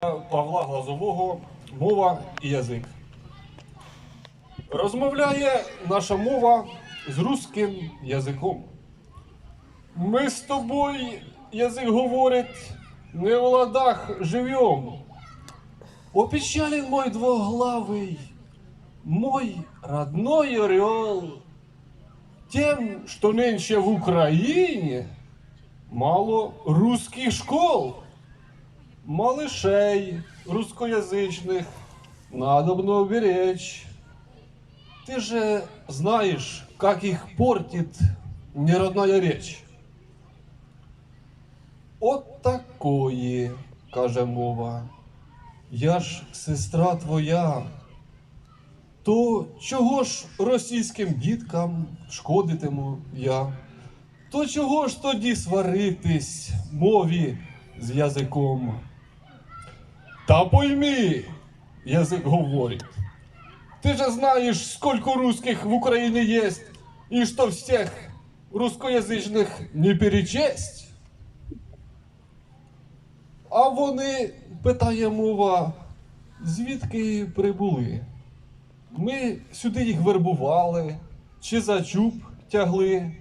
Павла Глазового мова і язик. Розмовляє наша мова з русським язиком. Ми з тобою, язик говорить, не в ладах живем. Опечален мой двоглавый, мой родной орел, тем, что нынче в Украине мало русских школ малышей русскоязычных надобно уберечь. Ты же знаешь, как их портит неродная речь. От такої, каже мова, я ж сестра твоя. То чого ж російським діткам шкодитиму я? То чого ж тоді сваритись мові з язиком? Та пойми, язик говорит. Ты же знаешь, сколько русских в Украине есть, и что всех русскоязычных не перечесть. А вони, питає мова, звідки прибули? Ми сюди їх вербували, чи за чуб тягли.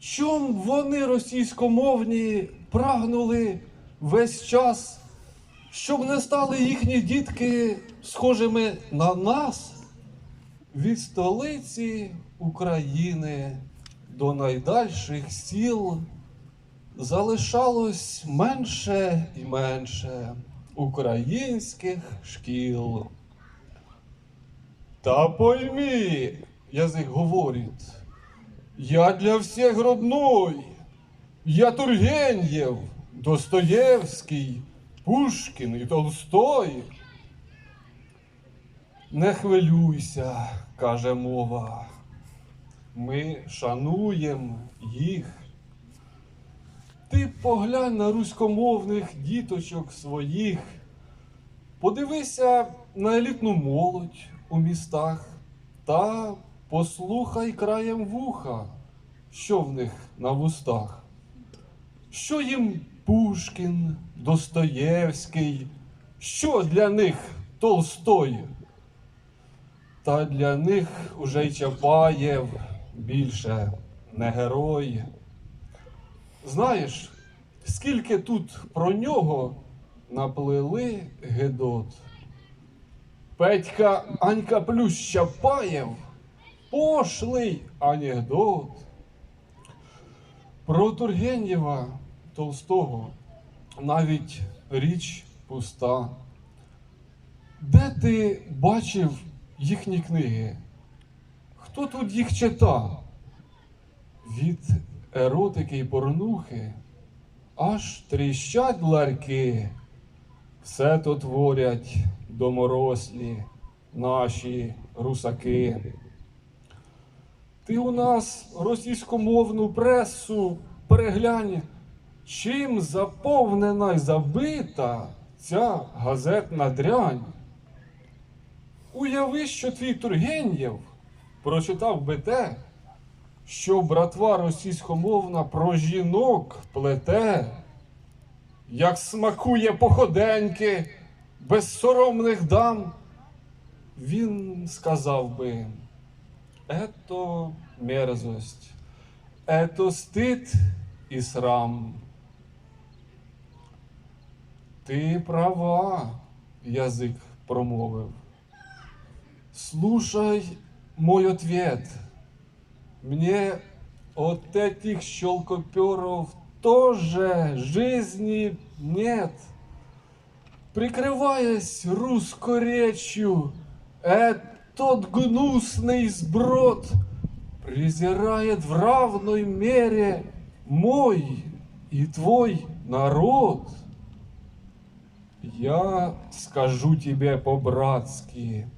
Чом вони російськомовні прагнули весь час, Щоб не стали їхні дітки схожими на нас від столиці України до найдальших сіл залишалось менше і менше українських шкіл. Та пойми, язик говорить, я для всех родной. Я Тургенєв, Достоєвський, Пушкін і Толстой. Не хвилюйся, каже мова. Ми шануємо їх. Ти поглянь на руськомовних діточок своїх. Подивися на елітну молодь у містах та послухай краєм вуха, що в них на вустах. Що їм Пушкін, Достоєвський, що для них Толстой? Та для них уже й Чапаєв більше не герой. Знаєш, скільки тут про нього наплели Гедот? Петька Анька плюс Чапаєв пошлий анекдот. Про Тургенєва Толстого навіть річ пуста. Де ти бачив їхні книги? Хто тут їх читав? Від еротики й порнухи аж тріщать ларки. Все то творять доморослі наші русаки. Ти у нас російськомовну пресу переглянь, чим заповнена й забита ця газетна дрянь. Уяви, що твій Тургенєв прочитав би те, що братва російськомовна про жінок плете, як смакує походеньки безсоромних дам, він сказав би. Это мерзость, это стыд и срам. Ти права, язик промовив. Слушай мой ответ. Мне от этих щелкоперов тоже жизни нет. Прикрываясь русской речью, этот гнусный сброд презирает в равной мере мой и твой народ. Я скажу тебе по-братски,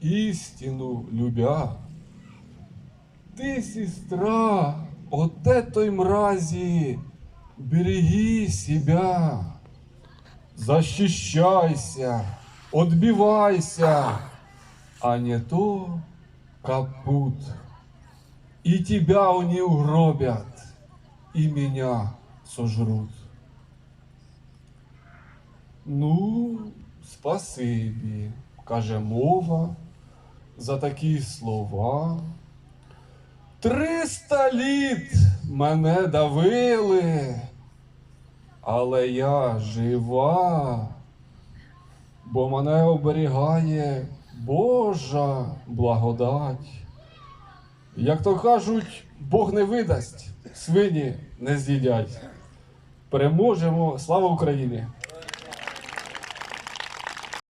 истину любя. Ты, сестра, от этой мрази береги себя. Защищайся, отбивайся, а не то капут. И тебя они угробят, и меня сожрут. Ну, спасибі, каже мова, за такі слова. Триста літ мене давили, але я жива, бо мене оберігає Божа благодать. Як то кажуть, Бог не видасть, свині не з'їдять. Переможемо, слава Україні!